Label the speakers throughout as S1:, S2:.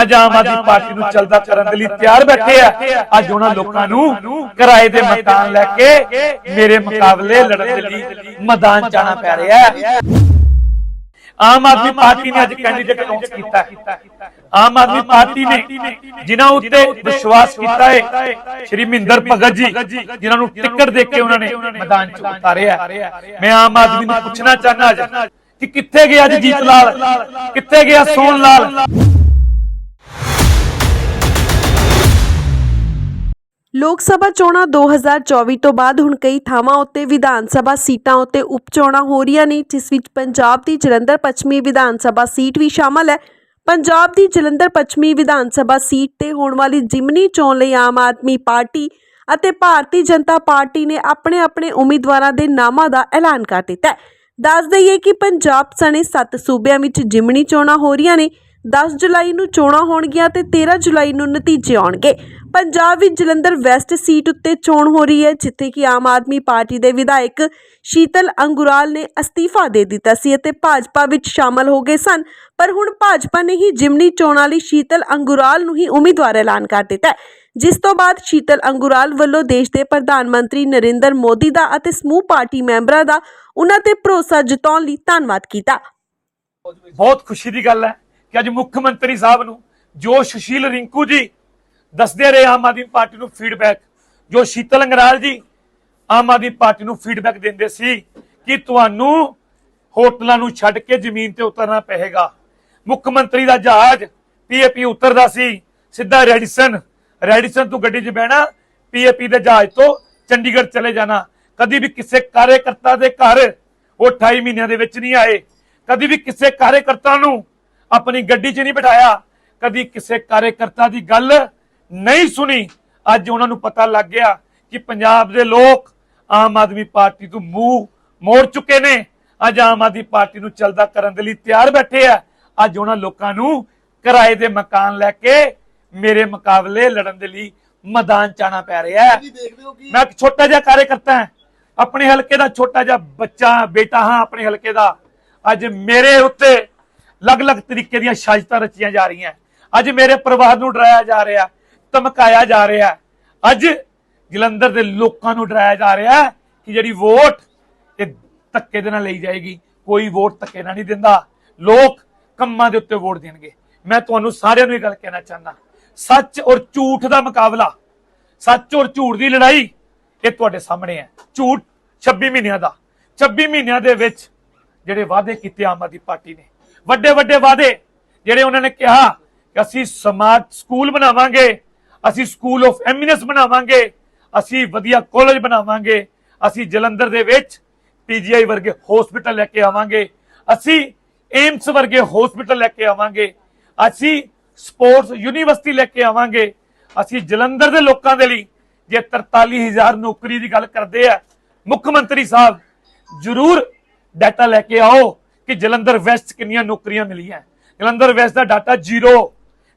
S1: ਅੱਜ ਆਮ ਆਦਮੀ ਪਾਰਟੀ ਨੂੰ ਚਲਦਾ ਕਰਨ ਦੇ ਲਈ ਤਿਆਰ ਬੈਠੇ ਆ। ਅੱਜ ਉਹਨਾਂ ਲੋਕਾਂ ਨੂੰ ਕਿਰਾਏ ਦੇ ਮਕਾਨ ਲੈ ਕੇ ਮੇਰੇ ਮੁਕਾਬਲੇ ਲੜਨ ਦੇ ਲਈ ਮੈਦਾਨ ਜਾਣਾ ਪੈ ਰਿਹਾ ਹੈ। ਆਮ ਆਦਮੀ ਪਾਰਟੀ ਨੇ ਅੱਜ ਕੈਂਡੀਡੇਟ ਅਨਾਉਂਸ ਕੀਤਾ ਹੈ। ਆਮ ਆਦਮੀ ਪਾਰਟੀ ਨੇ ਜਿਨ੍ਹਾਂ ਉੱਤੇ ਵਿਸ਼ਵਾਸ ਕੀਤਾ ਹੈ, ਸ਼੍ਰੀ ਮਹਿੰਦਰ ਭਗਤ ਜੀ, ਜਿਨ੍ਹਾਂ ਨੂੰ ਟਿਕਟ ਦੇ ਕੇ ਉਹਨਾਂ ਨੇ ਮੈਦਾਨ 'ਚ ਉਤਾਰਿਆ ਮੈਂ ਆਮ ਆਦਮੀ ਨੂੰ ਪੁੱਛਣਾ ਚਾਹਨਾ ਅੱਜ ਕਿ ਕਿੱਥੇ ਗਿਆ ਅੱਜ ਜੀਤ ਲਾਲ? ਕਿੱਥੇ ਗਿਆ ਸੋਨ ਲਾਲ?
S2: ਲੋਕ ਸਭਾ ਚੋਣਾਂ 2024 ਤੋਂ ਬਾਅਦ ਹੁਣ ਕਈ ਥਾਵਾਂ ਉੱਤੇ ਵਿਧਾਨ ਸਭਾ ਸੀਟਾਂ ਉੱਤੇ ਉਪਚੋਣਾਂ ਹੋ ਰਹੀਆਂ ਨੇ, ਜਿਸ ਵਿੱਚ ਪੰਜਾਬ ਦੀ ਜਲੰਧਰ ਪੱਛਮੀ ਵਿਧਾਨ ਸਭਾ ਸੀਟ ਵੀ ਸ਼ਾਮਲ ਹੈ। ਪੰਜਾਬ ਦੀ ਜਲੰਧਰ ਪੱਛਮੀ ਵਿਧਾਨ ਸਭਾ ਸੀਟ ਤੇ ਹੋਣ ਵਾਲੀ ਜਿਮਨੀ ਚੋਣ ਲਈ ਆਮ ਆਦਮੀ ਪਾਰਟੀ ਅਤੇ ਭਾਰਤੀ ਜਨਤਾ ਪਾਰਟੀ ਨੇ ਆਪਣੇ ਆਪਣੇ ਉਮੀਦਵਾਰਾਂ ਦੇ ਨਾਮਾਂ ਦਾ ਐਲਾਨ ਕਰ ਦਿੱਤਾ ਹੈ। ਦੱਸ ਦਈਏ ਕਿ ਪੰਜਾਬ ਸਣੇ 7 ਸੂਬਿਆਂ ਵਿੱਚ ਜਿਮਨੀ ਚੋਣਾਂ ਹੋ ਰਹੀਆਂ ਨੇ 10 ਜੁਲਾਈ ਨੂੰ ਚੋਣਾਂ ਹੋਣਗੀਆਂ ਤੇ 13 ਜੁਲਾਈ ਨੂੰ ਨਤੀਜੇ ਆਉਣਗੇ। ਪੰਜਾਬ ਵਿੱਚ ਜਲੰਧਰ ਵੈਸਟ ਸੀਟ ਉੱਤੇ ਚੋਣ ਹੋ ਰਹੀ ਹੈ, ਜਿੱਥੇ ਕਿ ਆਮ ਆਦਮੀ ਪਾਰਟੀ ਦੇ ਵਿਧਾਇਕ ਸ਼ੀਤਲ ਅੰਗੁਰਾਲ ਨੇ ਅਸਤੀਫਾ ਦੇ ਦਿੱਤਾ ਸੀ ਅਤੇ ਭਾਜਪਾ ਵਿੱਚ ਸ਼ਾਮਲ ਹੋ ਗਏ ਸਨ। ਪਰ ਹੁਣ ਭਾਜਪਾ ਨੇ ਹੀ ਜਿਮਨੀ ਚੋਣਾਂ ਲਈ ਸ਼ੀਤਲ ਅੰਗੁਰਾਲ ਨੂੰ ਹੀ ਉਮੀਦਵਾਰ ਐਲਾਨ ਕਰ ਦਿੱਤਾ ਹੈ। ਜਿਸ ਤੋਂ ਬਾਅਦ ਸ਼ੀਤਲ ਅੰਗੁਰਾਲ ਵੱਲੋਂ ਦੇਸ਼ ਦੇ ਪ੍ਰਧਾਨ ਮੰਤਰੀ ਨਰਿੰਦਰ ਮੋਦੀ ਦਾ ਅਤੇ ਸਮੂਹ ਪਾਰਟੀ ਮੈਂਬਰਾਂ ਦਾ ਉਹਨਾਂ ਤੇ ਭਰੋਸਾ ਜਤਾਉਣ ਲਈ ਧੰਨਵਾਦ ਕੀਤਾ।
S1: ਬਹੁਤ ਖੁਸ਼ੀ ਦੀ ਗੱਲ ਹੈ। ਕਿ ਅੱਜ ਮੁੱਖ ਮੰਤਰੀ ਸਾਹਿਬ ਨੂੰ ਜੋ ਸੁਸ਼ੀਲ ਰਿੰਕੂ ਜੀ ਦੱਸਦੇ ਰਹੇ ਆਮ ਆਦਮੀ ਪਾਰਟੀ ਨੂੰ ਫੀਡਬੈਕ ਜੋ ਸ਼ੀਤਲ ਅੰਗਰਾਲ ਜੀ ਆਮ ਆਦਮੀ ਪਾਰਟੀ ਨੂੰ ਫੀਡਬੈਕ ਦਿੰਦੇ ਸੀ ਕਿ ਤੁਹਾਨੂੰ ਹੋਟਲਾਂ ਨੂੰ ਛੱਡ ਕੇ ਜ਼ਮੀਨ ਤੇ ਉਤਰਨਾ ਪਏਗਾ। ਮੁੱਖ ਮੰਤਰੀ ਦਾ ਜਹਾਜ਼ ਪੀਏਪੀ ਉਤਰਦਾ ਸੀ, ਸਿੱਧਾ ਰੈਡੀਸਨ। ਰੈਡੀਸਨ ਤੋਂ ਗੱਡੀ 'ਚ ਬਹਿਣਾ ਪੀਏਪੀ ਦੇ ਜਹਾਜ਼ ਤੋਂ ਚੰਡੀਗੜ੍ਹ ਚਲੇ ਜਾਣਾ। ਕਦੀ ਵੀ ਕਿਸੇ ਕਾਰਜਕਰਤਾ ਦੇ ਘਰ ਉਹ 28 ਮਹੀਨਿਆਂ ਦੇ ਵਿੱਚ ਨਹੀਂ ਆਏ। ਕਦੀ ਵੀ ਕਿਸੇ ਕਾਰਜਕਰਤਾ ਨੂੰ ਆਪਣੀ ਗੱਡੀ 'ਚ ਨਹੀਂ ਬਿਠਾਇਆ। ਕਦੀ ਕਿਸੇ ਕਾਰਜਕਰਤਾ ਦੀ ਗੱਲ ਨਹੀਂ ਸੁਣੀ। ਅੱਜ ਉਹਨਾਂ ਨੂੰ ਪਤਾ ਲੱਗ ਗਿਆ ਕਿ ਪੰਜਾਬ ਦੇ ਲੋਕ ਆਮ ਆਦਮੀ ਪਾਰਟੀ ਤੋਂ ਮੂੰਹ ਮੋੜ ਚੁੱਕੇ ਨੇ। ਅੱਜ ਆਮ ਆਦਮੀ ਪਾਰਟੀ ਨੂੰ ਚਲਦਾ ਕਰਨ ਦੇ ਲਈ ਤਿਆਰ ਬੈਠੇ ਆ। ਅੱਜ ਉਹਨਾਂ ਲੋਕਾਂ ਨੂੰ ਕਿਰਾਏ ਦੇ ਮਕਾਨ ਲੈ ਕੇ ਮੇਰੇ ਮੁਕਾਬਲੇ ਲੜਨ ਦੇ ਲਈ ਮੈਦਾਨ ਚਾਣਾ ਪੈ ਰਿਹਾ ਹੈ। ਮੈਂ ਇੱਕ ਛੋਟਾ ਜਿਹਾ ਕਾਰਜਕਰਤਾ ਹਾਂ। ਆਪਣੇ ਹਲਕੇ ਦਾ ਛੋਟਾ ਜਿਹਾ ਬੱਚਾ ਬੇਟਾ ਹਾਂ ਆਪਣੇ ਹਲਕੇ ਦਾ। ਅੱਜ ਮੇਰੇ ਉੱਤੇ ਅਲੱਗ-ਅਲੱਗ ਤਰੀਕੇ ਦੀਆਂ ਸਾਜ਼ਿਸ਼ਾਂ ਰਚੀਆਂ ਜਾ ਰਹੀਆਂ। ਅੱਜ ਮੇਰੇ ਪਰਿਵਾਰ ਨੂੰ ਡਰਾਇਆ ਜਾ ਰਿਹਾ, ਧਮਕਾਇਆ ਜਾ ਰਿਹਾ। ਅੱਜ ਜਲੰਧਰ ਦੇ ਲੋਕਾਂ ਨੂੰ ਡਰਾਇਆ ਜਾ ਰਿਹਾ ਕਿ ਜਿਹੜੀ ਵੋਟ ਇਹ ਧੱਕੇ ਦੇ ਨਾਲ ਲਈ ਜਾਏਗੀ। ਕੋਈ ਵੋਟ ਧੱਕੇ ਨਾਲ ਨਹੀਂ ਦਿੰਦਾ। ਲੋਕ ਕੰਮਾਂ ਦੇ ਉੱਤੇ ਵੋਟ ਦੇਣਗੇ। ਮੈਂ ਤੁਹਾਨੂੰ ਸਾਰਿਆਂ ਨੂੰ ਇਹ ਗੱਲ ਕਹਿਣਾ ਚਾਹੁੰਦਾ। ਸੱਚ ਔਰ ਝੂਠ ਦਾ ਮੁਕਾਬਲਾ, ਸੱਚ ਔਰ ਝੂਠ ਦੀ ਲੜਾਈ, ਇਹ ਤੁਹਾਡੇ ਸਾਹਮਣੇ ਹੈ। ਝੂਠ 26 ਮਹੀਨਿਆਂ ਦਾ। 26 ਮਹੀਨਿਆਂ ਦੇ ਵਿੱਚ ਜਿਹੜੇ ਵਾਅਦੇ ਕੀਤੇ ਆਮ ਆਦਮੀ ਪਾਰਟੀ ਨੇ ਵੱਡੇ ਵੱਡੇ ਵਾਅਦੇ ਜਿਹੜੇ ਉਹਨਾਂ ਨੇ ਕਿਹਾ ਕਿ ਅਸੀਂ ਸਮਾਰਟ ਸਕੂਲ ਬਣਾਵਾਂਗੇ, ਅਸੀਂ ਸਕੂਲ ਆਫ ਐਮਿਨੈਂਸ ਬਣਾਵਾਂਗੇ, ਅਸੀਂ ਵਧੀਆ ਕਾਲਜ ਬਣਾਵਾਂਗੇ, ਅਸੀਂ ਜਲੰਧਰ ਦੇ ਵਿੱਚ ਪੀਜੀਆਈ ਵਰਗੇ ਹਸਪੀਟਲ ਲੈ ਕੇ ਆਵਾਂਗੇ, ਅਸੀਂ ਏਮਸ ਵਰਗੇ ਹਸਪੀਟਲ ਲੈ ਕੇ ਆਵਾਂਗੇ, ਅਸੀਂ ਸਪੋਰਟਸ ਯੂਨੀਵਰਸਿਟੀ ਲੈ ਕੇ ਆਵਾਂਗੇ, ਅਸੀਂ ਜਲੰਧਰ ਦੇ ਲੋਕਾਂ ਦੇ ਲਈ ਜੇ 43000 ਨੌਕਰੀ ਦੀ ਗੱਲ ਕਰਦੇ ਆ, ਮੁੱਖ ਮੰਤਰੀ ਸਾਹਿਬ, ਜ਼ਰੂਰ ਡਾਟਾ ਲੈ ਕੇ ਆਓ। ਕਿ ਜਲੰਧਰ ਵੈਸਟ ਕਿੰਨੀਆਂ ਨੌਕਰੀਆਂ ਮਿਲੀਆਂ? ਜਲੰਧਰ ਵੈਸਟ ਦਾ ਡਾਟਾ ਜ਼ੀਰੋ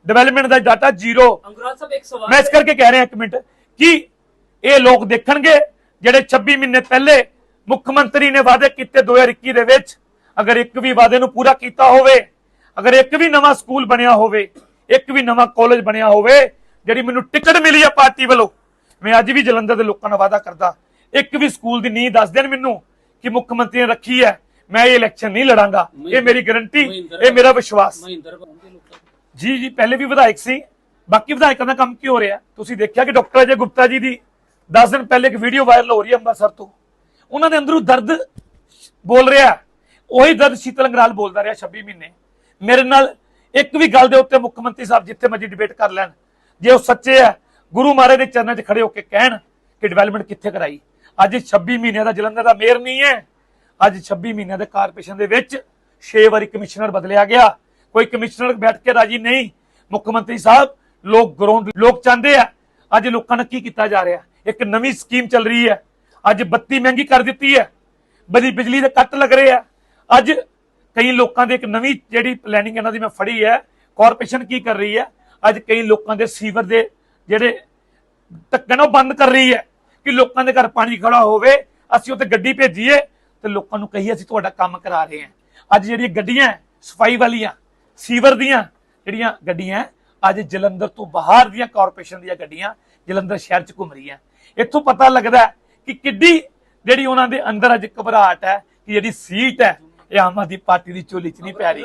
S1: ਡਿਵੈਲਪਮੈਂਟ ਦਾ ਡਾਟਾ ਜ਼ੀਰੋ
S3: ਅੰਗੁਰਾਲ ਸਾਹਿਬ ਇੱਕ ਸਵਾਲ
S1: ਮੈਂ ਇਸ ਕਰਕੇ ਕਹਿ ਰਿਹਾ ਇੱਕ ਮਿੰਟ ਕਿ ਇਹ ਲੋਕ ਦੇਖਣਗੇ ਜਿਹੜੇ 26 ਮਹੀਨੇ ਪਹਿਲੇ ਮੁੱਖ ਮੰਤਰੀ ਨੇ ਵਾਅਦੇ ਕੀਤੇ 2021 ਦੇ ਵਿੱਚ। ਅਗਰ ਇੱਕ ਵੀ ਵਾਅਦੇ ਨੂੰ ਪੂਰਾ ਕੀਤਾ ਹੋਵੇ ਅਗਰ ਇੱਕ ਵੀ ਨਵਾਂ ਸਕੂਲ ਬਣਿਆ ਹੋਵੇ ਇੱਕ ਵੀ ਨਵਾਂ ਕਾਲਜ ਬਣਿਆ ਹੋਵੇ ਜਿਹੜੀ ਮੈਨੂੰ ਟਿਕਟ ਮਿਲੀ ਆ ਪਾਰਟੀ ਵੱਲੋਂ ਮੈਂ ਅੱਜ ਵੀ ਜਲੰਧਰ ਦੇ ਲੋਕਾਂ ਨਾਲ ਵਾਅਦਾ ਕਰਦਾ। ਇੱਕ ਵੀ ਸਕੂਲ ਦੀ ਨੀਂਹ ਦੱਸ ਦੇਣ ਮੈਨੂੰ ਕਿ ਮੁੱਖ ਮੰਤਰੀ ਨੇ ਰੱਖੀ ਹੈ। ਮੈਂ ਇਹ ਇਲੈਕਸ਼ਨ ਨਹੀਂ ਲੜਾਂਗਾ। ਇਹ ਮੇਰੀ ਗਾਰੰਟੀ ਇਹ ਮੇਰਾ ਵਿਸ਼ਵਾਸ। ਜੀ ਜੀ ਪਹਿਲੇ ਵੀ ਵਿਧਾਇਕ ਸੀ। ਬਾਕੀ ਵਿਧਾਇਕਾਂ ਦਾ ਕੰਮ ਕੀ ਹੋ ਰਿਹਾ? ਤੁਸੀਂ ਦੇਖਿਆ ਕਿ ਡਾਕਟਰ ਅਜੇ ਗੁਪਤਾ ਜੀ ਦੀ 10 ਦਿਨ ਪਹਿਲੇ ਇੱਕ ਵੀਡੀਓ ਵਾਇਰਲ ਹੋ ਰਹੀ ਹੈ ਅੰਮ੍ਰਿਤਸਰ ਤੋਂ। ਉਹਨਾਂ ਦੇ ਅੰਦਰੋਂ ਦਰਦ ਬੋਲ ਰਿਹਾ ਉਹੀ ਦਰਦ ਸ਼ੀਤਲ ਅੰਗਰਾਲ ਬੋਲਦਾ ਰਿਹਾ 26 ਮਹੀਨੇ। ਮੇਰੇ ਨਾਲ ਇੱਕ ਵੀ ਗੱਲ ਦੇ ਉੱਤੇ ਮੁੱਖ ਮੰਤਰੀ ਸਾਹਿਬ ਜਿੱਥੇ ਮਰਜ਼ੀ ਡਿਬੇਟ ਕਰ ਲੈਣ। ਜੇ ਉਹ ਸੱਚੇ ਆ ਗੁਰੂ ਮਹਾਰਾਜ ਦੇ ਚਰਨਾਂ 'ਚ ਖੜੇ ਹੋ ਕੇ ਕਹਿਣ ਕਿ ਡਿਵੈਲਪਮੈਂਟ ਕਿੱਥੇ ਕਰਾਈ? ਅੱਜ 26 ਮਹੀਨਿਆਂ ਦਾ ਜਲੰਧਰ ਦਾ ਮੇਅਰ ਨਹੀਂ ਹੈ। ਅੱਜ 26 ਮਹੀਨਿਆਂ ਦੇ ਕਾਰਪੋਰੇਸ਼ਨ ਦੇ ਵਿੱਚ 6 ਵਾਰੀ ਕਮਿਸ਼ਨਰ ਬਦਲਿਆ ਗਿਆ। ਕੋਈ ਕਮਿਸ਼ਨਰ ਬੈਠ ਕੇ ਰਾਜੀ ਨਹੀਂ। ਮੁੱਖ ਮੰਤਰੀ ਸਾਹਿਬ, ਲੋਕ ਗਰਾਊਂਡ, ਲੋਕ ਚਾਹੁੰਦੇ ਆ, ਅੱਜ ਲੋਕਾਂ ਨਾਲ ਕੀ ਕੀਤਾ ਜਾ ਰਿਹਾ? ਇੱਕ ਨਵੀਂ ਸਕੀਮ ਚੱਲ ਰਹੀ ਹੈ। ਅੱਜ ਬੱਤੀ ਮਹਿੰਗੀ ਕਰ ਦਿੱਤੀ ਹੈ। ਬੜੀ ਬਿਜਲੀ ਦੇ ਕੱਟ ਲੱਗ ਰਹੇ ਆ। ਅੱਜ ਕਈ ਲੋਕਾਂ ਦੇ ਇੱਕ ਨਵੀਂ ਜਿਹੜੀ ਪਲੈਨਿੰਗ ਇਹਨਾਂ ਦੀ ਮੈਂ ਫੜੀ ਹੈ ਕਾਰਪੋਰੇਸ਼ਨ ਕੀ ਕਰ ਰਹੀ ਹੈ? ਅੱਜ ਕਈ ਲੋਕਾਂ ਦੇ ਸੀਵਰ ਦੇ ਜਿਹੜੇ ਢੱਕਣ ਉਹ ਬੰਦ ਕਰ ਰਹੀ ਹੈ ਕਿ ਲੋਕਾਂ ਦੇ ਘਰ ਪਾਣੀ ਖੜਾ ਹੋਵੇ, ਅਸੀਂ ਉੱਥੇ ਗੱਡੀ ਭੇਜੀਏ ਤੇ ਲੋਕਾਂ ਨੂੰ ਕਹੀਏ ਅਸੀਂ ਤੁਹਾਡਾ ਕੰਮ ਕਰਾ ਰਹੇ ਹਾਂ। ਅੱਜ ਜਿਹੜੀਆਂ ਗੱਡੀਆਂ ਸਫ਼ਾਈ ਵਾਲੀਆਂ, ਸੀਵਰ ਦੀਆਂ ਜਿਹੜੀਆਂ ਗੱਡੀਆਂ ਅੱਜ ਜਲੰਧਰ ਤੋਂ ਬਾਹਰ ਦੀਆਂ ਕਾਰਪੋਰੇਸ਼ਨ ਦੀਆਂ ਗੱਡੀਆਂ ਜਲੰਧਰ ਸ਼ਹਿਰ 'ਚ ਘੁੰਮ ਰਹੀਆਂ। ਇੱਥੋਂ ਪਤਾ ਲੱਗਦਾ ਕਿ ਕਿੱਡੀ ਜਿਹੜੀ ਉਹਨਾਂ ਦੇ ਅੰਦਰ ਅੱਜ ਘਬਰਾਹਟ ਹੈ ਕਿ ਜਿਹੜੀ ਸੀਟ ਹੈ, ਇਹ ਆਮ ਆਦਮੀ ਪਾਰਟੀ ਦੀ ਝੋਲੀ 'ਚ ਨਹੀਂ ਪੈ ਰਹੀ।